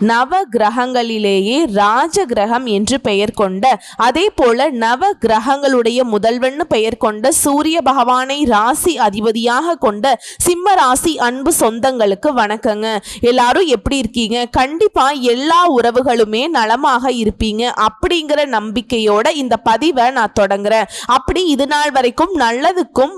நவ கிரகங்களிலேயே ராஜ கிரகம் என்று பெயர் கொண்ட அதே போல நவ கிரகங்களுடைய முதல்வன்னு பெயர் கொண்ட சூரிய பகவானை ராசி அதிபதியாக கொண்ட சிம்ம ராசி அன்பு சொந்தங்களுக்கு வணக்கங்க. எல்லாரும் எப்படி இருக்கீங்க? கண்டிப்பா எல்லா உறவுகளுமே நலமாக இருப்பீங்க அப்படிங்கிற நம்பிக்கையோட இந்த பதிவை நான் தொடங்குறேன். அப்படி இது நாள் வரைக்கும் நல்லதுக்கும்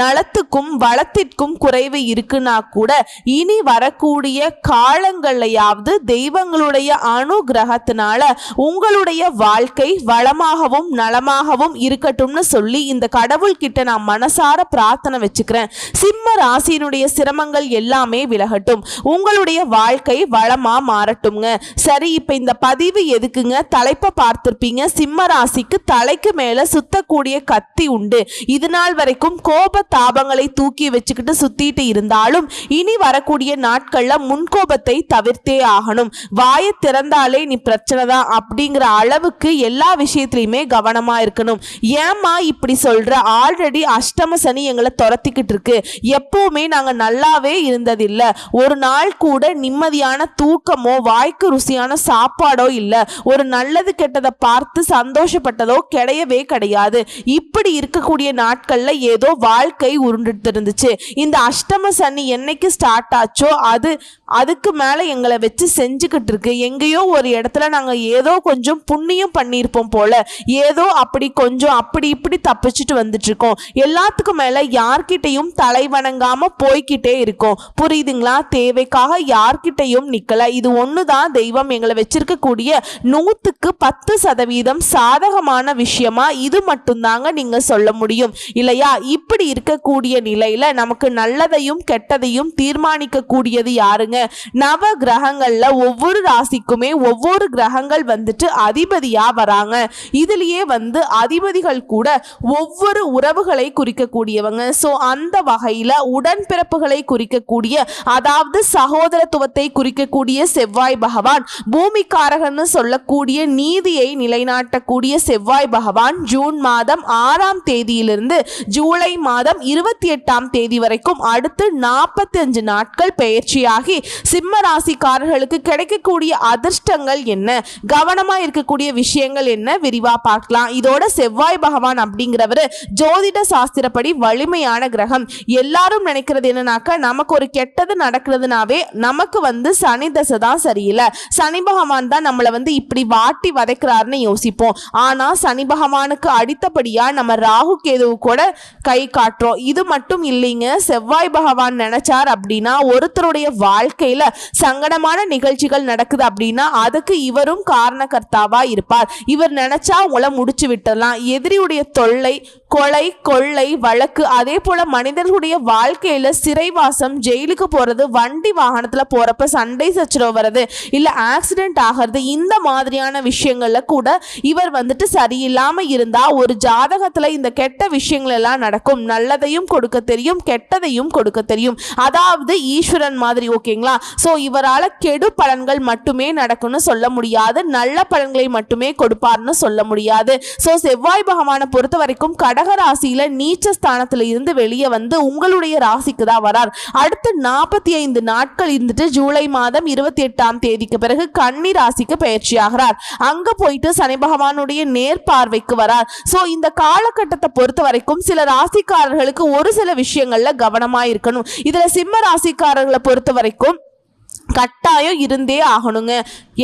நலத்துக்கும் வளத்திற்கும் குறைவு இருக்குன்னா கூட இனி வரக்கூடிய காலங்களையாவது தெய்வங்களுடைய அனுகிரகத்தினால உங்களுடைய வாழ்க்கை வளமாகவும் நலமாகவும் இருக்கட்டும்னு சொல்லி இந்த கடவுள்கிட்ட நான் மனசார பிரார்த்தனை வச்சுக்கிறேன். சிம்ம ராசியினுடைய சிரமங்கள் எல்லாமே விலகட்டும். உங்களுடைய வாழ்க்கை வளமா மாறட்டும்ங்க. சரி இப்ப இந்த பதிவு எதுக்குங்க? தலைப்பை பார்த்திருப்பீங்க. சிம்ம ராசிக்கு தலைக்கு மேல சுத்தக்கூடிய கத்தி உண்டு. இது நாள் வரைக்கும் கோப தாபங்களை தூக்கி வச்சுக்கிட்டு சுத்திட்டு இருந்தாலும் இனி வரக்கூடிய நாட்கள்ல முன்கோபத்தை தவிர்த்தே ஆகணும். வாயை திறந்தாலே நீ பிரச்சனை தான் அப்படிங்கிற அளவுக்கு எல்லா விஷயத்திலையுமே கவனமா இருக்கணும். ஏம்மா இப்படி சொல்ற? ஆல்ரெடி அஷ்டம சனி எங்களை துரத்திக்கிட்டு இருக்கு. எப்பவுமே நாங்க நல்லாவே இருந்ததில்ல. ஒரு நாள் கூட நிம்மதியான தூக்கமோ வாய்க்கு ருசியான சாப்பாடோ இல்ல. ஒரு நல்லது கெட்டதை பார்த்து சந்தோஷப்பட்டதோ கிடையவே கிடையாது. இப்படி இருக்கக்கூடிய நாட்கள்ல ஏதோ வாழ்க்கை உருண்டுட்டு இருந்துச்சு இந்த அஷ்டம சனி என்னைக்கு ஸ்டார்ட் ஆச்சோ அது அதுக்கு மேல எங்களை வச்சு செஞ்சுக்கிட்டு இருக்கு. எங்கேயோ ஒரு இடத்துல நாங்க ஏதோ கொஞ்சம் புண்ணியம் பண்ணியிருப்போம் போல. ஏதோ அப்படி கொஞ்சம் அப்படி இப்படி தப்பிச்சுட்டு வந்துட்டு இருக்கோம் எல்லாத்துக்கும் மேல யார்கிட்டையும் தலை வணங்காம போய்க்கிட்டே இருக்கோம். புரியுதுங்களா? தேவைக்காக யார்கிட்டையும் நிக்கல. இது ஒண்ணுதான் தெய்வம் எங்களை வச்சிருக்கக்கூடிய நூத்துக்கு பத்து சதவீதம் சாதகமான விஷயமா இது மட்டும்தாங்க நீங்க சொல்ல முடியும். இல்லையா? இப்படி இருக்கக்கூடிய நிலையில நமக்கு நல்லதையும் கெட்டதையும் தீர்மானிக்க கூடியது யாருங்க? நவ கிரகங்கள்ல ஒவ்வொரு ராசிக்குமே ஒவ்வொரு கிரகங்கள் வந்துட்டு அதிபதியா வராங்க. இதுலயே வந்து அதிபதிகள் கூட ஒவ்வொரு உறவுகளை குறிக்கக்கூடியவங்க. ஸோ அந்த வகையில உடன்பிறப்புகளை குறிக்கக்கூடிய அதாவது சகோதரத்துவத்தை குறிக்கக்கூடிய செவ்வாய் பகவான் பூமிக்காரகன்னு சொல்லக்கூடிய நீதியை நிலைநாட்டக்கூடிய செவ்வாய் பகவான் ஜூன் மாதம் ஆறாம் தேதியிலிருந்து ஜூலை மாதம் இருபத்தி எட்டாம் தேதி வரைக்கும் அடுத்து நாற்பத்தி அஞ்சு நாட்கள் பயிற்சியாகி சிம்ம ராசிக்காரர்களுக்கு கிடைக்கக்கூடிய அதிர்ஷ்டங்கள் என்ன? கவனமா இருக்கக்கூடிய விஷயங்கள் என்ன? விரிவா பார்க்கலாம். இதோட செவ்வாய் பகவான் அப்படிங்கிறவர் ஜோதிட சாஸ்திரப்படி வலிமையான கிரகம். எல்லாரும் நினைக்கிறது என்னன்னாக்கா நமக்கு ஒரு கெட்டது நடக்கிறதுனாவே நமக்கு வந்து சனி தசை தான் சரியில்லை. சனி பகவான் தான் நம்மளை வந்து இப்படி வாட்டி வதைக்கிறாருன்னு யோசிப்போம். ஆனா சனி பகவானுக்கு அடித்தபடியா நம்ம ராகு கேதுவு கூட கை காட்டுறோம். இது மட்டும் இல்லைங்க செவ்வாய் பகவான் நினைச்சார் அப்படின்னா ஒருத்தருடைய வாழ்க்கையில சங்கடமான நிகழ்ச்சிகள் நடக்குது அப்படின்னா அதுக்கு இவரும் காரணகர்த்தாவா இருப்பார். இவர் நினைச்சா உங்களை முடிச்சு விட்டலாம் எதிரியுடைய தொல்லை கொலை கொள்ளை வழக்கு அதே போல மனிதர்களுடைய வாழ்க்கையில சிறைவாசம் ஜெயிலுக்கு போறது வண்டி வாகனத்துல போறப்ப சண்டை சச்சரவு வர்றது இல்ல ஆக்சிடென்ட் ஆகிறது இந்த மாதிரியான விஷயங்கள்ல கூட இவர் வந்துட்டு சரியில்லாம இருந்தா ஒரு ஜாதகத்துல இந்த கெட்ட விஷயங்கள் எல்லாம் நடக்கும். நல்ல நல்லதையும் கொடுக்க தெரியும் கெட்டதையும் கொடுக்க தெரியும். அதாவது ஈஸ்வரன் மாதிரி ஓகேங்களா? ஸோ இவரால கெடு பலன்கள் மட்டுமே நடக்கும்னு சொல்ல முடியாது. நல்ல பலன்களை மட்டுமே கொடுப்பார்னு சொல்ல முடியாது. ஸோ செவ்வாய் பகவானை பொறுத்த வரைக்கும் கடக ராசியில நீச்ச ஸ்தானத்துல இருந்து வெளியே வந்து உங்களுடைய ராசிக்கு தான் வரார். அடுத்து நாற்பத்தி ஐந்து நாட்கள் இருந்துட்டு ஜூலை மாதம் இருபத்தி எட்டாம் தேதிக்கு பிறகு கன்னி ராசிக்கு பயிற்சி ஆகிறார். அங்க போயிட்டு சனி பகவானுடைய நேர்பார்வைக்கு வரார். சோ இந்த காலகட்டத்தை பொறுத்த வரைக்கும் சில ராசிக்காரர்களுக்கு ஒரு சில விஷயங்கள்ல கவனமா இருக்கணும் இதுல சிம்ம ராசிக்காரர்களை பொறுத்த வரைக்கும் கட்டாயம் இருந்தே ஆகணுங்க.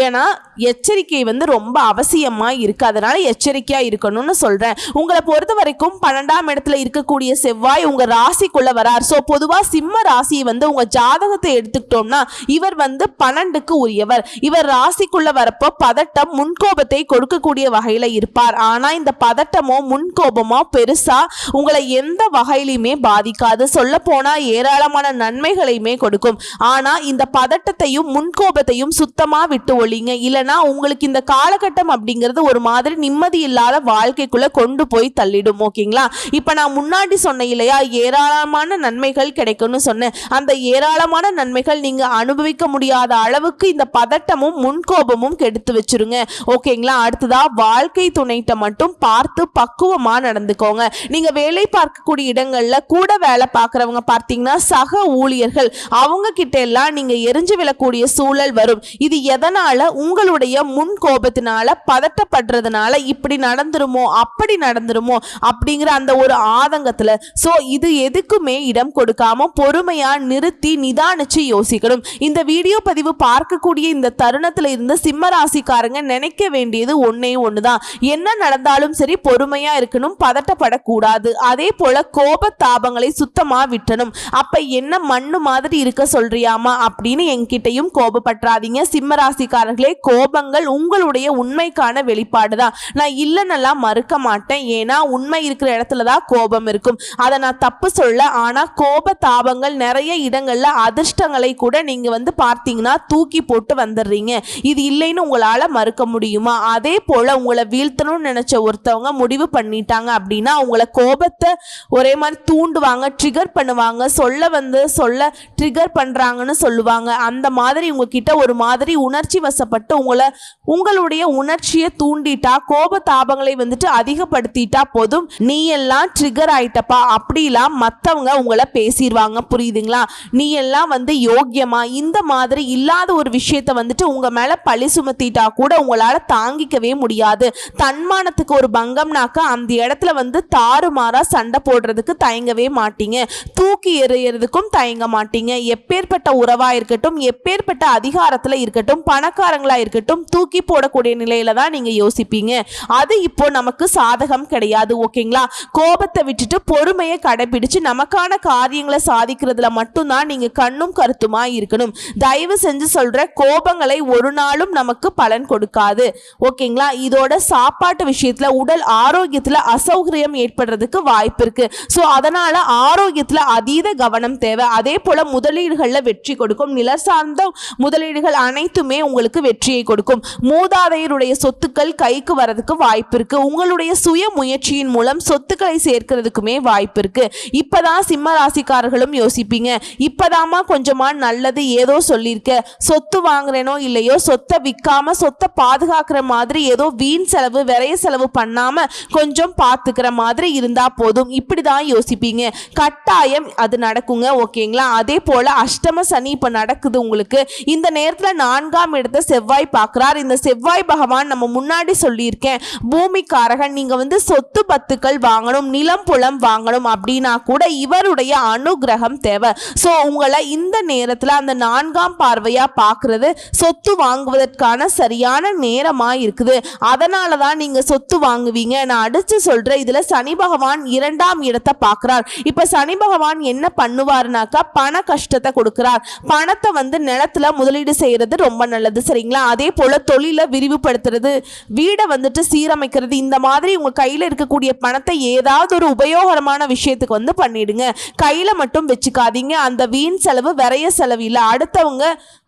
ஏன்னா எச்சரிக்கை வந்து ரொம்ப அவசியமாக இருக்குது அதனால் எச்சரிக்கையாக இருக்கணும்னு சொல்கிறேன் உங்களை பொறுத்த வரைக்கும் பன்னெண்டாம் இடத்துல இருக்கக்கூடிய செவ்வாய் உங்கள் ராசிக்குள்ளே வரார். ஸோ பொதுவாக சிம்ம ராசியை வந்து உங்கள் ஜாதகத்தை எடுத்துக்கிட்டோம்னா இவர் வந்து பன்னெண்டுக்கு உரியவர். இவர் ராசிக்குள்ளே வரப்போ பதட்டம் முன்கோபத்தை கொடுக்கக்கூடிய வகையில் இருப்பார். ஆனால் இந்த பதட்டமோ முன்கோபமோ பெருசாக உங்களை எந்த வகையிலையுமே பாதிக்காது. சொல்லப்போனால் ஏராளமான நன்மைகளையுமே கொடுக்கும். ஆனால் இந்த பதட்டத்தையும் முன்கோபத்தையும் சுத்தமாக விட்டு ஒழிங்க. இல்லைனா உங்களுக்கு இந்த காலகட்டம் அப்படிங்கிறது ஒரு மாதிரி நிம்மதி இல்லாத வாழ்க்கைக்குள்ள கொண்டு போய் தள்ளிடும் ஓகேங்களா? இப்போ நான் முன்னாடி சொன்னேன் இல்லையா ஏராளமான நன்மைகள் கிடைக்கும்னு சொன்னேன். அந்த ஏராளமான நன்மைகள் நீங்க அனுபவிக்க முடியாத அளவுக்கு இந்த பதட்டமும் முன்கோபமும் கெடுத்து வச்சிருங்க ஓகேங்களா? அடுத்ததா வாழ்க்கை துணைட்ட மட்டும் பார்த்து பக்குவமா நடந்துக்கோங்க. நீங்க வேலை பார்க்கக்கூடிய இடங்கள்ல கூட வேலை பார்க்குறவங்க பார்த்தீங்கன்னா சக ஊழியர்கள் அவங்க கிட்ட எல்லாம் நீங்க எரிஞ்சு விழக்கூடிய சூழல் வரும். இது எதனால? உங்களுடைய முன் கோபத்தினால பதட்டப்படுறதுனால இப்படி நடந்துருமோ அப்படி நடந்துருமோ அப்படிங்கிற அந்த ஒரு ஆதங்கத்துல. சோ இது எதுக்குமே இடம் கொடுக்காம பொறுமையா நிறுத்தி நிதானிச்சு யோசிக்கணும். இந்த வீடியோ பதிவு பார்க்கக்கூடிய இந்த தருணத்துல இருந்து சிம்ம ராசிக்காரங்க நினைக்க வேண்டியது ஒன்னே ஒண்ணுதான். என்ன நடந்தாலும் சரி பொறுமையா இருக்கணும் பதட்டப்படக்கூடாது. அதே போல கோப தாபங்களை சுத்தமா விட்டணும். அப்ப என்ன மண்ணு மாதிரி இருக்க சொல்றியாமா? அப்படின்னு கிட்டையும் கோபப்பட்டுறாதீங்க சிம்ம ராசிக்காரர்களே கோபங்கள் உங்களுடைய உண்மைக்கான வெளிப்பாடுதான். நான் இல்லைன்னெல்லாம் மறுக்க மாட்டேன். ஏன்னா உண்மை இருக்கிற இடத்துல தான் கோபம் இருக்கும். அதை நான் தப்பு சொல்ல ஆனா கோப தாபங்கள் நிறைய இடங்கள்ல அதிர்ஷ்டங்களை கூட நீங்க வந்து பார்த்தீங்கன்னா தூக்கி போட்டு வந்துடுறீங்க. இது இல்லைன்னு உங்களால மறுக்க முடியுமா? அதே போல உங்களை வீழ்த்தணும்னு நினைச்ச ஒருத்தவங்க முடிவு பண்ணிட்டாங்க அப்படின்னா அவங்கள கோபத்தை ஒரே மாதிரி தூண்டுவாங்க ட்ரிகர் பண்ணுவாங்க. சொல்ல வந்து சொல்ல ட்ரிகர் பண்றாங்கன்னு சொல்லுவாங்க. அந்த மாதிரி உங்ககிட்ட ஒரு மாதிரி உணர்ச்சி வசப்பட்டு உங்களை உங்களுடைய உணர்ச்சியை தூண்டிட்டா கோப தாபங்களை வந்துட்டு அதிகப்படுத்திட்டா போதும். நீ எல்லாம் ட்ரிகர் ஆயிட்டப்பா. அப்படிலாம் மற்றவங்க உங்களை பேசிடுவாங்க புரியுதுங்களா? நீ எல்லாம் வந்து யோக்கியமா இந்த மாதிரி இல்லாத ஒரு விஷயத்த வந்துட்டு உங்க மேல பழி சுமத்திட்டா கூட உங்களால தாங்கிக்கவே முடியாது. தன்மானத்துக்கு ஒரு பங்கம்னாக்க அந்த இடத்துல வந்து தாறுமாறா சண்டை போடுறதுக்கு தயங்கவே மாட்டீங்க. தூக்கி எறியறதுக்கும் தயங்க மாட்டீங்க. எப்பேற்பட்ட உறவா இருக்கட்டும் எப்பேற்பட்ட அதிகாரத்துல இருக்கட்டும் பணக்காரங்களா இருக்கட்டும் தூக்கி போடக்கூடிய நிலையில தான் நீங்க யோசிப்பீங்க. அது இப்போ நமக்கு சாதகம் கிடையாது ஓகேங்களா? கோபத்தை விட்டுட்டு பொறுமையை கடைபிடிச்சு நமக்கான காரியங்களை சாதிக்கிறதுல மட்டும்தான் நீங்க கண்ணும் கருத்துமா இருக்கணும். தயவு செஞ்சு சொல்ற கோபங்களை ஒரு நாளும் நமக்கு பலன் கொடுக்காது ஓகேங்களா? இதோட சாப்பாட்டு விஷயத்துல உடல் ஆரோக்கியத்துல அசௌகரியம் ஏற்படுறதுக்கு வாய்ப்பு இருக்கு. ஸோ அதனால ஆரோக்கியத்துல அதீத கவனம் தேவை. அதே போல முதலீடுகளில் வெற்றி கொடுக்கும் நிலசா சார்ந்த முதலீடுகள் அனைத்துமே உங்களுக்கு வெற்றியை கொடுக்கும். மூதாதையருடைய சொத்துக்கள் கைக்கு வரதுக்கு வாய்ப்பு இருக்கு. உங்களுடைய சுய முயற்சியின் மூலம் சொத்துக்களை சேர்க்கிறதுக்குமே வாய்ப்பு இருக்கு. இப்பதான் சிம்ம ராசிக்காரர்களும் யோசிப்பீங்க. இப்பதாமா கொஞ்சமா நல்லது ஏதோ சொல்லியிருக்க. சொத்து வாங்குறேனோ இல்லையோ சொத்தை விற்காம சொத்தை பாதுகாக்கிற மாதிரி ஏதோ வீண் செலவு விரைய செலவு பண்ணாம கொஞ்சம் பார்த்துக்கிற மாதிரி இருந்தா போதும். இப்படிதான் யோசிப்பீங்க. கட்டாயம் அது நடக்குங்க ஓகேங்களா? அதே போல அஷ்டம சனி இப்ப நடக்குது உங்களுக்கு இந்த நேரத்துல நான்காம் இடத்தை செவ்வாய் பார்க்குறார். இந்த செவ்வாய் பகவான் நம்ம முன்னாடி சொல்லியிருக்கேன். பூமிக்காரகன் நீங்க வந்து சொத்து பத்துக்கள் வாங்கணும் நிலம் புலம் வாங்கணும் அப்படின்னா கூட இவருடைய அனுகிரகம் தேவை. ஸோ உங்களை இந்த நேரத்துல அந்த நான்காம் பார்வையா பார்க்குறது சொத்து வாங்குவதற்கான சரியான நேரமா இருக்குது. அதனால தான் நீங்க சொத்து வாங்குவீங்க. நான் அடிச்சு சொல்றேன் இதுல சனி பகவான் இரண்டாம் இடத்தை பார்க்கிறார். இப்ப சனி பகவான் என்ன பண்ணுவார்னாக்கா பண கஷ்டத்தை கொடுக்கிறார். பணத்தை வந்து நிலத்துல முதலீடு செய்யறது ரொம்ப நல்லது சரிங்களா? அதே போல தொழிலை விரிவுபடுத்துறது வீடை வந்துட்டு சீரமைக்கிறது இந்த மாதிரி உங்க கையில இருக்கக்கூடிய பணத்தை ஏதாவது ஒரு உபயோகரமான விஷயத்துக்கு வந்து பண்ணிடுங்க. கையில மட்டும் வச்சுக்காதீங்க. அந்த வீண் செலவு விரைய செலவு இல்லை. அடுத்தவங்க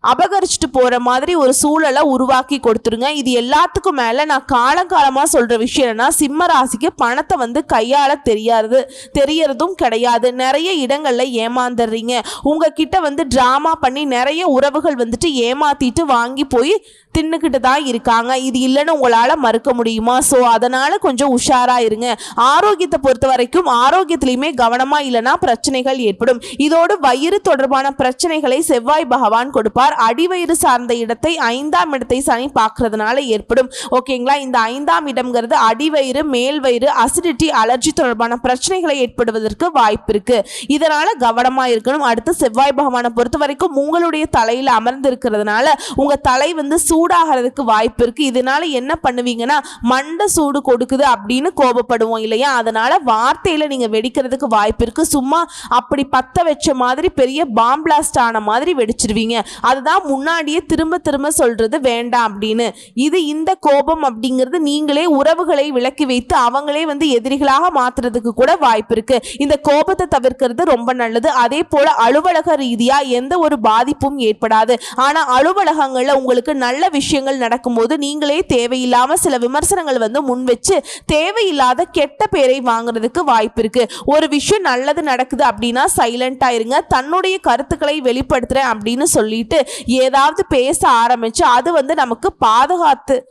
அபகரிச்சுட்டு போற மாதிரி ஒரு சூழலை உருவாக்கி கொடுத்துருங்க. இது எல்லாத்துக்கும் மேல நான் காலங்காலமா சொல்ற விஷயம் என்னன்னா சிம்ம ராசிக்கு பணத்தை வந்து கையாள தெரியாது. தெரியறதும் கிடையாது. நிறைய இடங்கள்ல ஏமாந்துடுறீங்க. உங்ககிட்ட வந்து டிராமா பண்ணி நிறைய உறவுகள் வந்துட்டு ஏமாத்திட்டு வாங்கி போய் தின்னுக்கிட்டு தான் இருக்காங்க. இது இல்லைன்னு உங்களால் மறுக்க முடியுமா? ஸோ அதனால் கொஞ்சம் உஷாராக இருங்க. ஆரோக்கியத்தை பொறுத்த வரைக்கும் ஆரோக்கியத்திலையுமே கவனமாக இல்லைன்னா பிரச்சனைகள் ஏற்படும். இதோடு வயிறு தொடர்பான பிரச்சனைகளை செவ்வாய் பகவான் கொடுப்பார். அடிவயிறு சார்ந்த இடத்தை ஐந்தாம் இடத்தை சனி பார்க்கறதுனால ஏற்படும். ஓகேங்களா? இந்த ஐந்தாம் இடம்ங்கிறது அடிவயிறு மேல் வயிறு அசிடிட்டி அலர்ஜி தொடர்பான பிரச்சனைகளை ஏற்படுவதற்கு வாய்ப்பு இருக்குது இதனால் கவனமாக இருக்கணும். அடுத்து செவ்வாய் பகவானை பொறுத்த வரைக்கும் உங்களுடைய தலையில் அமர்ந்து இருக்கிறதுனால உங்க தலை வந்து சூடாகிறதுக்கு வாய்ப்பு இருக்கு. இதனால என்ன பண்ணுவீங்கன்னா மண்டை சூடு கொடுக்குது அப்படின்னு கோபப்படுவோம் இல்லையா? அதனால வார்த்தையில் நீங்க வெடிக்கிறதுக்கு வாய்ப்பு இருக்கு. சும்மா அப்படி பத்த வச்ச மாதிரி பெரிய பாம் பிளாஸ்ட் ஆன மாதிரி வெடிச்சிருவீங்க. அதுதான் முன்னாடியே திரும்ப திரும்ப சொல்றது வேண்டாம் அப்படின்னு. இது இந்த கோபம் அப்படிங்கிறது நீங்களே உறவுகளை விலக்கி வைத்து அவங்களே வந்து எதிரிகளாக மாற்றுறதுக்கு கூட வாய்ப்பு இருக்கு. இந்த கோபத்தை தவிர்க்கிறது ரொம்ப நல்லது. அதே போல அலுவலக ரீதியாக எந்த ஒரு பாதிப்பும் ஏற்படாது. ஆனா அலுவலகங்களில் உங்களுக்கு நல்ல விஷயங்கள் நடக்கும்போது நீங்களே தேவையில்லாம சில விமர்சனங்கள் வந்து முன் வச்சு தேவையில்லாத கெட்ட பேரை வாங்குறதுக்கு வாய்ப்பு இருக்கு. ஒரு விஷயம் நல்லது நடக்குது அப்படின்னா சைலண்டா இருங்க. தன்னுடைய கருத்துக்களை வெளிப்படுத்துறேன் அப்படின்னு சொல்லிட்டு ஏதாவது பேச ஆரம்பிச்சு அது வந்து நமக்கு பாதுகாத்து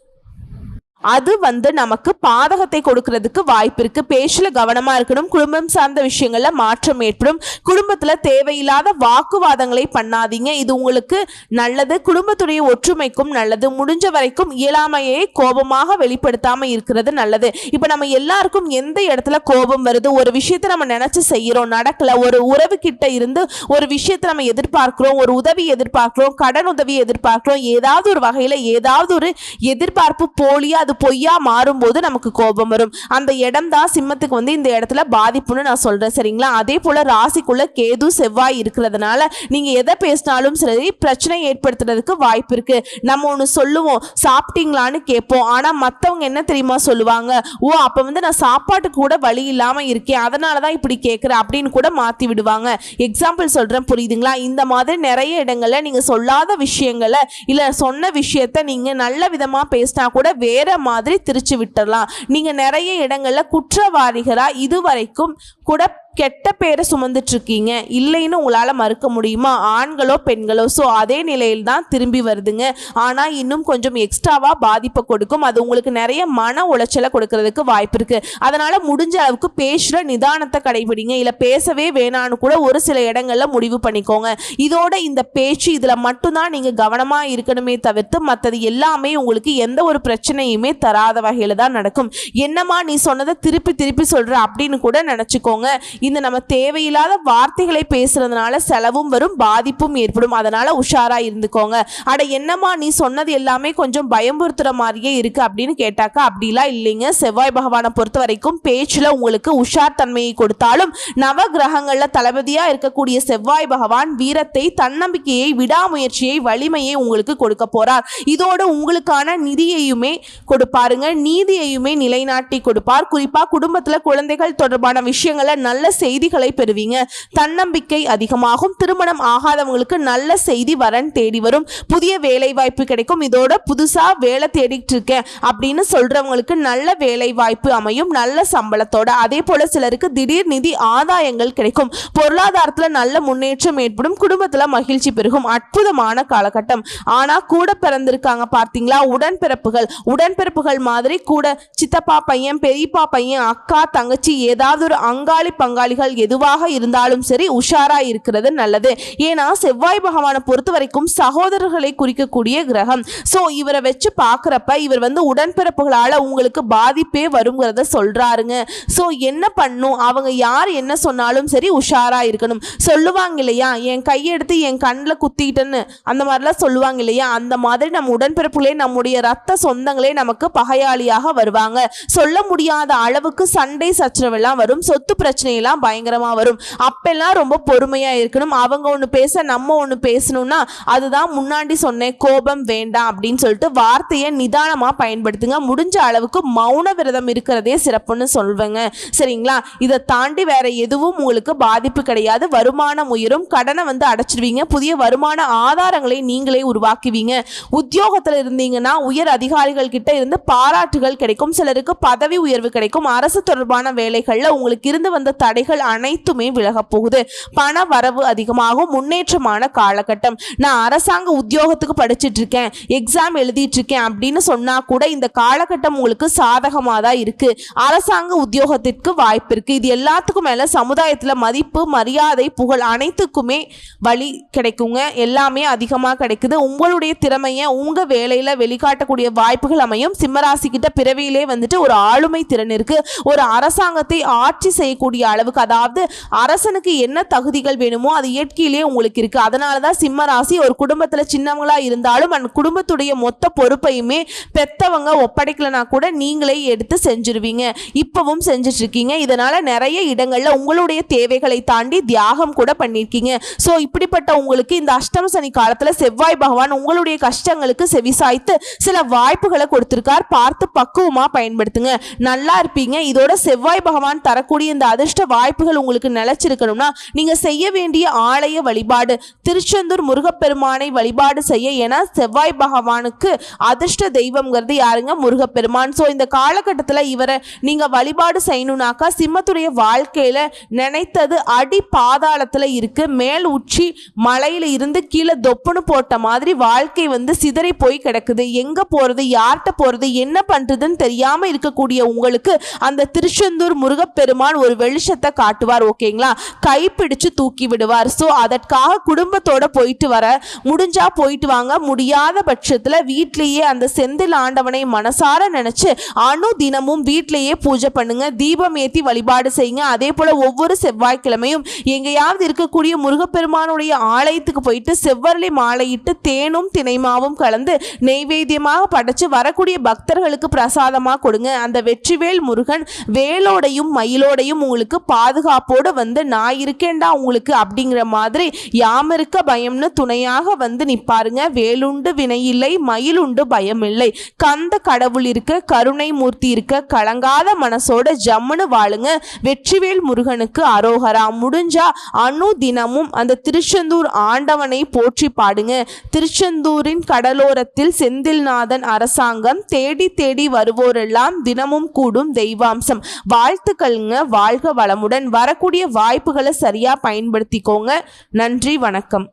அது வந்து நமக்கு பாதகத்தை கொடுக்கறதுக்கு வாய்ப்பு இருக்கு பேச்சுல கவனமா இருக்கணும். குடும்பம் சார்ந்த விஷயங்கள்ல மாற்றம் ஏற்படும். குடும்பத்துல தேவையில்லாத வாக்குவாதங்களை பண்ணாதீங்க. இது உங்களுக்கு நல்லது. குடும்பத்துடைய ஒற்றுமைக்கும் நல்லது. முடிஞ்ச வரைக்கும் இயலாமையை கோபமாக வெளிப்படுத்தாம இருக்கிறது நல்லது. இப்ப நம்ம எல்லாருக்கும் எந்த இடத்துல கோபம் வருது? ஒரு விஷயத்த நம்ம நினைச்சு செய்யறோம் நடக்கல. ஒரு உறவு கிட்ட இருந்து ஒரு விஷயத்த நம்ம எதிர்பார்க்கிறோம் ஒரு உதவி எதிர்பார்க்கிறோம் கடன் உதவி எதிர்பார்க்கிறோம் ஏதாவது ஒரு வகையில ஏதாவது ஒரு எதிர்பார்ப்பு போலியா அது பொய்யா மாறும்போது நமக்கு கோபம் வரும். அந்த இடம் தான் சிம்மத்துக்கு வந்து இந்த இடத்துல பாதிப்புன்னு நான் சொல்றேன் சரிங்களா? அதே போல ராசிக்குள்ள கேது செவ்வாய் இருக்கிறதுனால நீங்க எதை பேசினாலும் சரி பிரச்சனை ஏற்படுத்துறதுக்கு வாய்ப்பு இருக்கு. நம்ம ஒன்று சொல்லுவோம் சாப்பிட்டீங்களான்னு கேட்போம். ஆனா மத்தவங்க என்ன தெரியுமா சொல்லுவாங்க? ஓ அப்ப வந்து நான் சாப்பாட்டுக்கு கூட வழி இல்லாம இருக்கேன். அதனால தான் இப்படி கேட்குறேன் அப்படின்னு கூட மாத்தி விடுவாங்க. எக்ஸாம்பிள் சொல்றேன் புரியுதுங்களா? இந்த மாதிரி நிறைய இடங்கள்ல நீங்க சொல்லாத விஷயங்களை இல்ல சொன்ன விஷயத்த நீங்க நல்ல விதமா பேசினா கூட வேற மாதிரி திரிச்சு விட்டுடலாம் நீங்க நிறைய இடங்களில் குற்றவாளிகளா இதுவரைக்கும் கூட கெட்ட பேரை சுமந்துட்டு இருக்கீங்க இல்லைன்னு உங்களால் மறுக்க முடியுமா? ஆண்களோ பெண்களோ? ஸோ அதே நிலையில் தான் திரும்பி வருதுங்க. ஆனால் இன்னும் கொஞ்சம் எக்ஸ்ட்ராவாக பாதிப்பை கொடுக்கும். அது உங்களுக்கு நிறைய மன உளைச்சலை கொடுக்கறதுக்கு வாய்ப்பு இருக்கு. அதனால முடிஞ்ச அளவுக்கு பேசுகிற நிதானத்தை கடைபிடிங்க. இல்லை பேசவே வேணான்னு கூட ஒரு சில இடங்களில் முடிவு பண்ணிக்கோங்க. இதோட இந்த பேச்சு இதில் மட்டும்தான் நீங்கள் கவனமாக இருக்கணுமே தவிர்த்து மற்றது எல்லாமே உங்களுக்கு எந்த ஒரு பிரச்சனையுமே தராத வகையில் தான் நடக்கும். என்னம்மா நீ சொன்னதை திருப்பி திருப்பி சொல்கிற அப்படின்னு கூட நினச்சிக்கோங்க. இந்த நம்ம தேவையில்லாத வார்த்தைகளை பேசுறதுனால செலவும் வரும் பாதிப்பும் ஏற்படும். அதனால உஷாரா இருந்துக்கோங்க. அட என்னம்மா நீ சொன்னது எல்லாமே கொஞ்சம் பயமுறுத்துற மாதிரியே இருக்கு அப்படின்னு கேட்டாக்கா அப்படிலாம் இல்லைங்க. செவ்வாய் பகவானை பொறுத்த வரைக்கும் பேச்சுல உங்களுக்கு உஷார் தன்மையை கொடுத்தாலும் நவ கிரகங்கள்ல தளபதியா இருக்கக்கூடிய செவ்வாய் பகவான் வீரத்தை தன்னம்பிக்கையை விடாமுயற்சியை வலிமையை உங்களுக்கு கொடுக்க போறார். இதோடு உங்களுக்கான நிதியையுமே கொடுப்பாருங்க. நீதியையுமே நிலைநாட்டி கொடுப்பார். குறிப்பா குடும்பத்துல குழந்தைகள் தொடர்பான விஷயங்களை நல்ல செய்திகளை பெறுவீங்க. தன்னம்பிக்கை அதிகமாகும். திருமணம் ஆகாதவங்களுக்கு நல்ல செய்தி வரன் தேடி வரும். புதிய வேலை வாய்ப்பு கிடைக்கும். இதோட புதுசா வேலை தேடிட்டு இருக்கேன் அப்படின்னு சொல்றவங்களுக்கு நல்ல வேலை வாய்ப்பு அமையும். நல்ல சம்பளத்தோட. அதே போல சிலருக்கு திடீர் நிதி ஆதாயங்கள் கிடைக்கும். பொருளாதாரத்துல நல்ல முன்னேற்றம் ஏற்படும். குடும்பத்துல மகிழ்ச்சி பெருகும். அற்புதமான காலகட்டம். ஆனா கூட பிறந்திருக்காங்க பார்த்தீங்களா? உடன்பிறப்புகள். உடன்பிறப்புகள் மாதிரி கூட சித்தப்பா பையன் பெரியப்பா பையன் அக்கா தங்கச்சி ஏதாவது ஒரு அங்காளி பங்காளிகள் எதுவாக இருந்தாலும் சரி உஷாரா இருக்கிறது நல்லது. ஏன்னா செவ்வாய் பகவானை பொறுத்த வரைக்கும் சகோதரர்களை குறிக்கக்கூடிய கிரகம். ஸோ இவரை வச்சு பார்க்குறப்ப இவர் வந்து உடன்பிறப்புகளால் உங்களுக்கு பாதிப்பே வருங்கிறத சொல்கிறாருங்க ஸோ என்ன பண்ணும்? அவங்க யார் என்ன சொன்னாலும் சரி உஷாரா இருக்கணும். சொல்லுவாங்க இல்லையா? என் கையெடுத்து என் கண்ணில் குத்திக்கிட்டேன்னு அந்த மாதிரிலாம் சொல்லுவாங்க இல்லையா? அந்த மாதிரி நம்ம உடன்பிறப்புகளே நம்முடைய ரத்த சொந்தங்களே நமக்கு பகையாளியாக வருவாங்க. சொல்ல முடியாத அளவுக்கு சண்டை சச்சரவெல்லாம் வரும். சொத்து பிரச்சனையெல்லாம் பயங்கரமாக வரும். அப்பெல்லாம் ரொம்ப பொறுமையாக இருக்கணும். அவங்க ஒன்று பேச நம்ம ஒன்று பேசணும்னா அதுதான் முன்னாடி சொன்னேன் கோபம் வேண்டாம் அப்படின்னு சொல்லிட்டு வார்த்தையை நிதானமாக பயன்படுத்துங்க. முடிஞ்ச அளவுக்கு மௌன விரதம் இருக்கிறதே சிறப்புன்னு சொல்வேங்க. சரிங்களா? இதை தாண்டி வேற எதுவும் உங்களுக்கு பாதிப்பு கிடையாது. வருமானம் உயரும். கடனை வந்து அடைச்சிடுவீங்க. புதிய வருமான ஆதாரங்களை நீங்களே உருவாக்குவீங்க. உத்தியோகத்தில் இருந்தீங்கன்னா உயர் அதிகாரிகள் கிட்ட இருந்து பாராட்டுகள் கிடைக்கும். சிலருக்கு பதவி உயர்வு கிடைக்கும். அரசு தொடர்பான வேலைகளில் உங்களுக்கு இருந்து வந்த தடை தடைகள் அனைத்துமே விலகப் போகுது. பண வரவு அதிகமாகும். முன்னேற்றமான காலகட்டம். நான் அரசாங்க உத்தியோகத்துக்கு படிச்சுட்டு இருக்கேன் எக்ஸாம் எழுதிட்டு இருக்கேன் அப்படின்னு சொன்னா கூட இந்த காலகட்டம் உங்களுக்கு சாதகமாக தான் இருக்கு. அரசாங்க உத்தியோகத்திற்கு வாய்ப்பு இருக்கு. இது எல்லாத்துக்கும் மேல சமுதாயத்தில் மதிப்பு மரியாதை புகழ் அனைத்துக்குமே வழி கிடைக்குங்க. எல்லாமே அதிகமாக கிடைக்குது. உங்களுடைய திறமையை உங்க வேலையில வெளிக்காட்டக்கூடிய வாய்ப்புகள் அமையும். சிம்மராசி கிட்ட பிறவியிலே வந்துட்டு ஒரு ஆளுமை திறன் இருக்கு. ஒரு அரசாங்கத்தை ஆட்சி செய்யக்கூடிய அளவுக்கு அதாவது அரசனுக்கு என்ன தகுதிகள் வேணுமோ அது இயற்கையிலேயே உங்களுக்கு இருக்கு. அதனால தான் சிம்ம ராசி ஒரு குடும்பத்தில் சின்னவங்களா இருந்தாலும் அந்த குடும்பத்துடைய மொத்த பொறுப்பையுமே பெத்தவங்க ஒப்படைக்கலனா கூட நீங்களே எடுத்து செஞ்சிருவீங்க. இப்பவும் செஞ்சுட்டு இருக்கீங்க இதனால நிறைய இடங்களில் உங்களுடைய தேவைகளை தாண்டி தியாகம் கூட பண்ணியிருக்கீங்க. ஸோ இப்படிப்பட்ட உங்களுக்கு இந்த அஷ்டம சனி காலத்தில் செவ்வாய் பகவான் உங்களுடைய கஷ்டங்களுக்கு செவிசாய்த்து சில வாய்ப்புகளை கொடுத்திருக்கார். பார்த்து பக்குவமாக பயன்படுத்துங்க. நல்லா இருப்பீங்க. இதோட செவ்வாய் பகவான் தரக்கூடிய இந்த அதிர்ஷ்ட வாய்ப்புகள் உங்களுக்கு நிலச்சிருக்கணும்னா நீங்க செய்ய வேண்டிய ஆலய வழிபாடு திருச்செந்தூர் முருகப்பெருமானை வழிபாடு செய்ய. ஏன்னா செவ்வாய் பகவானுக்கு அதிர்ஷ்ட தெய்வம்ங்கிறது யாருங்க? முருகப்பெருமான். ஸோ இந்த காலகட்டத்தில் இவரை நீங்க வழிபாடு செய்யணும்னாக்கா சிம்மத்துடைய வாழ்க்கையில நினைத்தது அடி பாதாளத்துல இருக்கு. மேல் உச்சி மலையில இருந்து கீழே தொப்புன்னு போட்ட மாதிரி வாழ்க்கை வந்து சிதறி போய் கிடக்குது. எங்க போறது? யார்கிட்ட போறது? என்ன பண்றதுன்னு தெரியாமல் இருக்கக்கூடிய உங்களுக்கு அந்த திருச்செந்தூர் முருகப்பெருமான் ஒரு வெளிச்சத்தை காட்டுவார் ஓகேங்களா? கைப்பிடிச்சு தூக்கி விடுவார். ஸோ அதற்காக குடும்பத்தோட போயிட்டு வர முடிஞ்சா போயிட்டு வாங்க. முடியாத பட்சத்தில் வீட்லேயே அந்த செந்தில் ஆண்டவனை மனசார நினைச்சு அணு தினமும் வீட்லேயே பூஜை பண்ணுங்க. தீபம் ஏத்தி வழிபாடு செய்யுங்க. அதே போல ஒவ்வொரு செவ்வாய்க்கிழமையும் எங்கேயாவது இருக்கக்கூடிய முருகப்பெருமானுடைய ஆலயத்துக்கு போயிட்டு செவ்வரளி மாலையிட்டு தேனும் தினைமாவும் கலந்து நெய்வேத்தியமாக படைச்சு வரக்கூடிய பக்தர்களுக்கு பிரசாதமாக கொடுங்க. அந்த வெற்றிவேல் முருகன் வேலோடையும் மயிலோடையும் உங்களுக்கு பாதுகாப்போடு வந்து நான் இருக்கேன்டா உங்களுக்கு அப்படிங்கிற மாதிரி யாம் இருக்க பயம்னு துணையாக வந்து நிற்பாருங்க வேலுண்டு வினையில்லை மயிலுண்டு பயம் இல்லை கந்த கடவுள் இருக்க கருணை மூர்த்தி இருக்க கலங்காத மனசோட ஜம்முன்னு வாழுங்க. வெற்றிவேல் முருகனுக்கு அரோகரா. முடிஞ்சா அணு தினமும் அந்த திருச்செந்தூர் ஆண்டவனை போற்றி பாடுங்க. திருச்செந்தூரின் கடலோரத்தில் செந்தில்நாதன் அரசாங்கம். தேடி தேடி வருவோரெல்லாம் தினமும் கூடும் தெய்வாம்சம். வாழ்த்துக்கள்ங்க. வாழ்க வளம் வளமுடன் வரக்கூடிய வாய்ப்புகளை சரியா பயன்படுத்திக்கோங்க. நன்றி வணக்கம்.